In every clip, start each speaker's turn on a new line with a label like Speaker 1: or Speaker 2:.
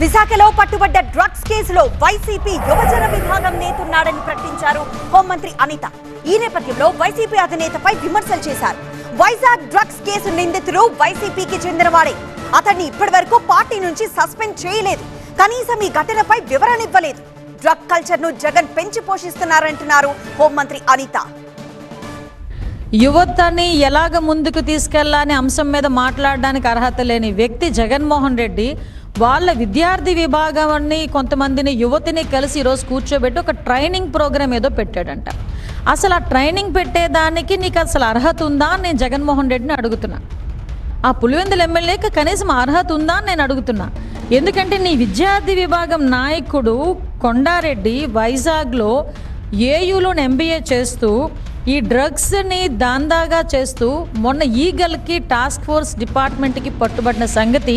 Speaker 1: విశాఖలో పట్టుబడ్డ డ్రగ్స్ కేసులో వైసీపీ యువజన విభాగం నేతున్నాడని ప్రకటించారు హోంమంత్రి అనిత. ఈ నేపథ్యంలో వైసీపీ అధినేతపై విమర్శలు చేశారు. వైజాగ్ డ్రగ్స్ కేసు నిందితుడు వైసీపీకి చెందినవాడే. అతన్ని ఇప్పటివరకు పార్టీ నుంచి సస్పెండ్ చేయలేదు. కనీసం ఈ ఘటనపై వివరణ ఇవ్వలేదు. డ్రగ్ కల్చర్ను జగన్ పెంచి పోషిస్తున్నారంటున్నారు హోంమంత్రి అనిత.
Speaker 2: యువతని ఎలాగ ముందుకు తీసుకెళ్ళాలనే అంశం మీద మాట్లాడడానికి అర్హత లేని వ్యక్తి జగన్మోహన్ రెడ్డి వాళ్ళ విద్యార్థి విభాగాన్ని కొంతమందిని యువతిని కలిసి ఈరోజు కూర్చోబెట్టి ఒక ట్రైనింగ్ ప్రోగ్రామ్ ఏదో పెట్టాడంట. అసలు ఆ ట్రైనింగ్ పెట్టేదానికి నీకు అసలు అర్హత ఉందా అని నేను జగన్మోహన్ రెడ్డిని అడుగుతున్నా. ఆ పులివెందుల ఎమ్మెల్యేకి కనీసం అర్హత ఉందా అని నేను అడుగుతున్నా. ఎందుకంటే నీ విద్యార్థి విభాగం నాయకుడు కొండారెడ్డి వైజాగ్లో ఏయులో ఎంబీఏ చేస్తూ ఈ డ్రగ్స్ని దాందాగా చేస్తూ మొన్న ఈగల్కి టాస్క్ ఫోర్స్ డిపార్ట్మెంట్కి పట్టుబడిన సంగతి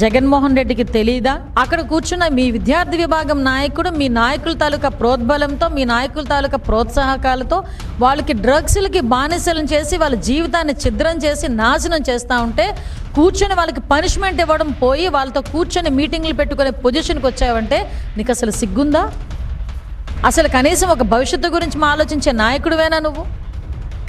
Speaker 2: జగన్మోహన్ రెడ్డికి తెలీదా? అక్కడ కూర్చున్న మీ విద్యార్థి విభాగం నాయకుడు మీ నాయకుల తాలూకా ప్రోద్బలంతో మీ నాయకుల తాలూకా ప్రోత్సాహకాలతో వాళ్ళకి డ్రగ్స్లకి బానిసలను చేసి వాళ్ళ జీవితాన్ని ఛిద్రం చేసి నాశనం చేస్తూ ఉంటే కూర్చొని వాళ్ళకి పనిష్మెంట్ ఇవ్వడం పోయి వాళ్ళతో కూర్చొని మీటింగ్లు పెట్టుకునే పొజిషన్కి వచ్చావంటే నీకు అసలు సిగ్గుందా? అసలు కనీసం ఒక భవిష్యత్తు గురించి మా ఆలోచించే నాయకుడివేనా నువ్వు?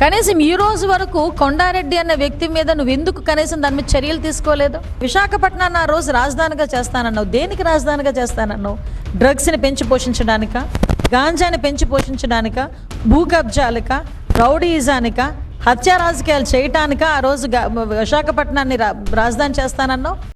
Speaker 2: కనీసం ఈ రోజు వరకు కొండారెడ్డి అన్న వ్యక్తి మీద నువ్వు ఎందుకు కనీసం దాని మీద చర్యలు తీసుకోలేదు? విశాఖపట్నాన్ని ఆ రోజు రాజధానిగా చేస్తానన్నావు. దేనికి రాజధానిగా చేస్తానన్నావు? డ్రగ్స్ని పెంచి పోషించడానిక? గాంజాని పెంచి పోషించడానిక? భూ కబ్జాలక? రౌడీజానిక హత్యా రాజకీయాలు చేయటానిక ఆ రోజు విశాఖపట్నాన్ని రా- రాజధాని చేస్తానన్నావు?